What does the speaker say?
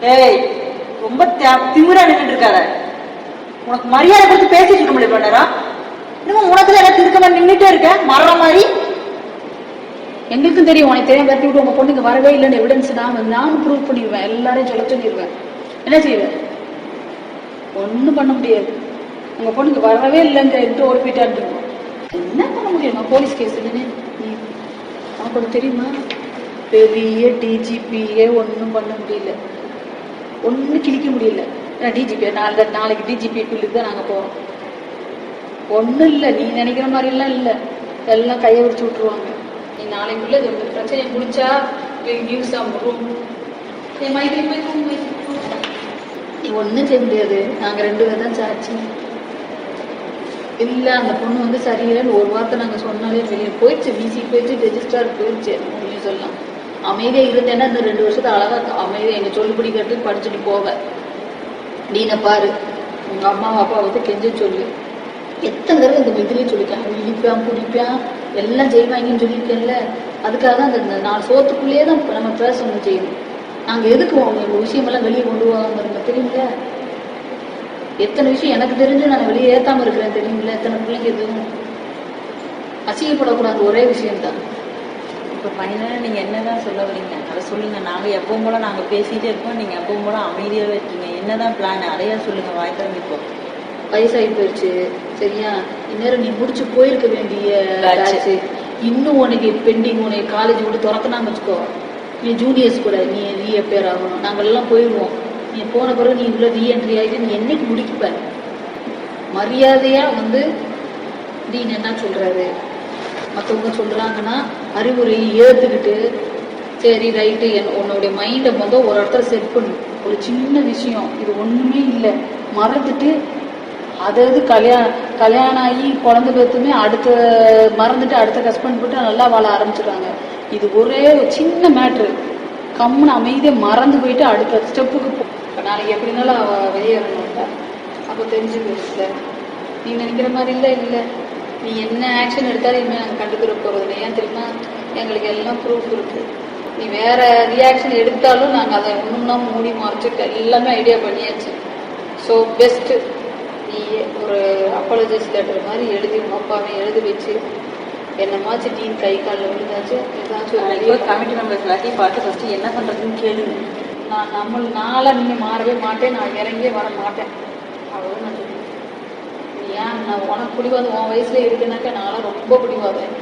ஏய் ரொம்ப த- திமிரா நின்றுட்டு இருக்காத. உனக்கு மரியாதை கொடுத்து பேசிட்டு இருக்க முடியும் பண்ணரா இன்னும் உனக்குல எனக்கு இருக்க மாதிரி நின்றுட்டே இருக்க மரண மாதிரி? எங்களுக்கும் தெரியும் உனக்கு தெரியும் கட்டி விட்டு உங்க பொண்ணுங்க வரவே இல்லைன்னு எவிடன்ஸ் நான் வந்து நானும் ப்ரூவ் பண்ணிடுவேன். எல்லாரையும் சொல்ல சொல்லிடுவேன். என்ன செய்வேன் ஒன்றும் பண்ண முடியாது. உங்க பொண்ணுக்கு வரவே இல்லைன்னு ஒரு போயிட்டான்னு இருக்கும். என்ன பண்ண முடியுமா? போலீஸ் கேஸ் நீ உனக்கு ஒன்று தெரியுமா? பெரிய டிஜிபியே ஒன்றும் பண்ண முடியல. ஒன்றும் கிழிக்க முடியல. டிஜிபி நாளை நாளைக்கு டிஜிபி பில்லுக்கு தான் நாங்கள் போகிறோம் ஒன்றும் இல்லை நீ நினைக்கிற மாதிரிலாம் இல்லை. எல்லாம் கையை விரிச்சு விட்ருவாங்க நீ நாளைக்குள்ள இந்த பிரச்சனையை முடிச்சா நியூஸ் வரும் என் மைக்கில் போய் தூங்க நீ செய்ய முடியாது. நாங்கள் ரெண்டு பேர் தான் சாட்சி. இல்லை அந்த பொண்ணு வந்து சரியில்லைன்னு ஒரு வார்த்தை நாங்கள் சொன்னாலே வெளியே போயிடுச்சு பிசி போயிடுச்சு ரெஜிஸ்டர் போயிடுச்சு. அப்படின்னு சொல்லலாம். அமைதியா இருந்தேன்னா இந்த ரெண்டு வருஷத்தை அழகா அமைதியா எங்க சொல்லுபடி கட்டு படிச்சுட்டு போவேன் நீனை பாரு. உங்க அம்மா அப்பா வந்து கெஞ்ச சொல்லு. எத்தனை தடவை இந்த இதுலயே சொல்லிக்கேன் அவன் இடிப்பான் பிடிப்பான் எல்லாம் செய்வாங்கன்னு சொல்லியிருக்கேன்ல. அதுக்காக தான் அந்த நாலு சோத்துக்குள்ளேயே தான் நம்ம பேசணும் செய்யணும். நாங்கள் எதுக்கு எங்கள் இந்த விஷயமெல்லாம் வெளியே கொண்டு போகாமல் இருங்க எத்தனை விஷயம் எனக்கு தெரிஞ்சு நான் வெளியே ஏற்றாமல் இருக்கிறேன் தெரியுங்களா எத்தனை பிள்ளைங்க எதுவும் அசிங்கப்படக்கூடாது. ஒரே விஷயம்தான். இப்ப பையனா நீங்க என்னதான் சொல்ல வரீங்க? அதை சொல்லுங்க. நாங்க எப்பவும் போல நாங்க பேசிட்டே இருப்போம். நீங்க எப்பவும் போல அமைதியாவே இருக்கீங்க என்னதான் பிளான் அதையா சொல்லுங்க. வாய் திறந்து இப்போ. வயசாகி போயிடுச்சு. சரியா? இந்நேரம் நீ முடிச்சு போயிருக்க வேண்டிய batch. இன்னும் உனக்கு பெண்டிங் உனக்கு காலேஜ் விட்டு திறக்கனாம வச்சுக்கோ. நீ ஜூனியர்ஸ் கூட. நீ ரீஅப்பேர் ஆகணும். நாங்கள் எல்லாம் போயிடுவோம் நீ போன பிறகு நீ உள்ள ரீஎன்ட்ரி ஆகிட்டு நீ என்னைக்கு முடிக்கப்ப மரியாதையா வந்து டீன் என்ன சொல்றாரு? மற்றவங்க சொல்றாங்கன்னா அறிவுரையை ஏத்துக்கிட்டு சரி ரைட்டு என் உன்னுடைய மைண்டை மொதல் ஒரு இடத்துல செட் பண்ணு. ஒரு சின்ன விஷயம். இது ஒண்ணுமே இல்லை. மறந்துட்டு அதாவது கல்யாணம் கல்யாணம் ஆகி குழந்தை பேத்துமே அடுத்த மறந்துட்டு அடுத்த ஹஸ்பண்ட் போட்டு நல்லா வாழ ஆரம்பிச்சிடுறாங்க. இது ஒரே ஒரு சின்ன மேட்ரு கம்முன்னு அமைதியாக மறந்து போயிட்டு அடுத்த ஸ்டெப்புக்கு போ. நாளைக்கு எப்படினாலும் அவ வெளியேறணும்ல. அப்போ தெரிஞ்சுக்கல நீ நினைக்கிற மாதிரி இல்லை இல்லை. நீ என்ன ஆக்ஷன் எடுத்தாலும் இனிமேல் நாங்கள் கண்டுக்கிற போகிறது ஏன் தெரியுமா? எங்களுக்கு எல்லாம் ப்ரூஃப் இருக்கு. நீ வேற ரியாக்ஷன் எடுத்தாலும் நாங்கள் அதை ஒன்றும்னா மூடி மறைச்சிட்டு எல்லாமே ஐடியா பண்ணியாச்சு. ஸோ பெஸ்ட்டு நீ ஒரு அப்பாலஜிஸ் லெட்டர் மாதிரி எழுதி உங்க அப்பாவை எழுதி வச்சு என்னமாச்சு டீன் கை காலில் விழுந்தாச்சு ஏதாச்சும் ஒரு கமிட்டி மெம்பர்ஸ் எல்லாத்தையும் பார்த்து ஃபர்ஸ்ட் என்ன பண்றதுன்னு கேளுங்க நான் நம்ம நாளா நீங்க மாறவே மாட்டேன். நான் இறங்கியே வர மாட்டேன். அவ்வளவு நான் ஏன் நான் உனக்கு பிடிவாது உன் வயசுல இருக்குனாக்கா நான்லாம் ரொம்ப பிடிவாதம்.